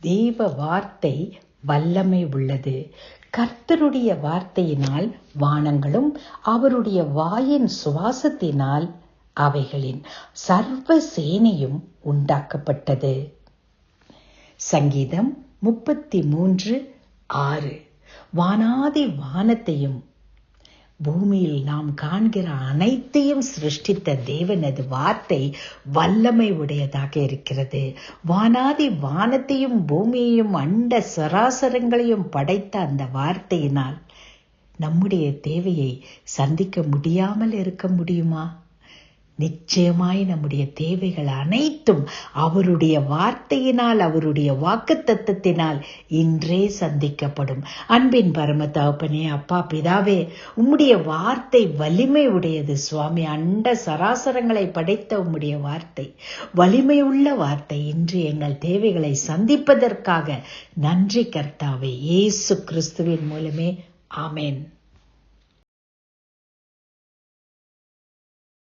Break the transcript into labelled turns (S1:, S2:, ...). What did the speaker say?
S1: தேவ வார்த்தை வல்லமை உள்ளது. கர்த்தருடைய வார்த்தையினால் வானங்களும் அவருடைய வாயின் சுவாசத்தினால் அவைகளின் சர்வ சேனையும் உண்டாக்கப்பட்டது. சங்கீதம் முப்பத்தி மூன்று ஆறு. வானாதி வானத்தையும் பூமியில் நாம் காண்கிற அனைத்தையும் சிருஷ்டித்த தேவனது வார்த்தை வல்லமை உடையதாக இருக்கிறது. வானாதி வானத்தையும் பூமியையும் அண்ட சராசரங்களையும் படைத்த அந்த வார்த்தையினால் நம்முடைய தேவையை சந்திக்க முடியாமல் இருக்க முடியுமா? நிச்சயமாய் நம்முடைய தேவைகள் அனைத்தும் அவருடைய வார்த்தையினால் அவருடைய வாக்கு தத்தத்தினால் இன்றே சந்திக்கப்படும். அன்பின் பரம தகப்பனே அப்பா பிதாவே உம்முடைய வார்த்தை வலிமை உடையது. சுவாமி அண்ட சராசரங்களை படைத்த உம்முடைய வார்த்தை வலிமை உள்ள வார்த்தை. இன்று எங்கள் தேவைகளை சந்திப்பதற்காக நன்றி கர்த்தாவே. இயேசு கிறிஸ்துவின் மூலமே. ஆமேன்.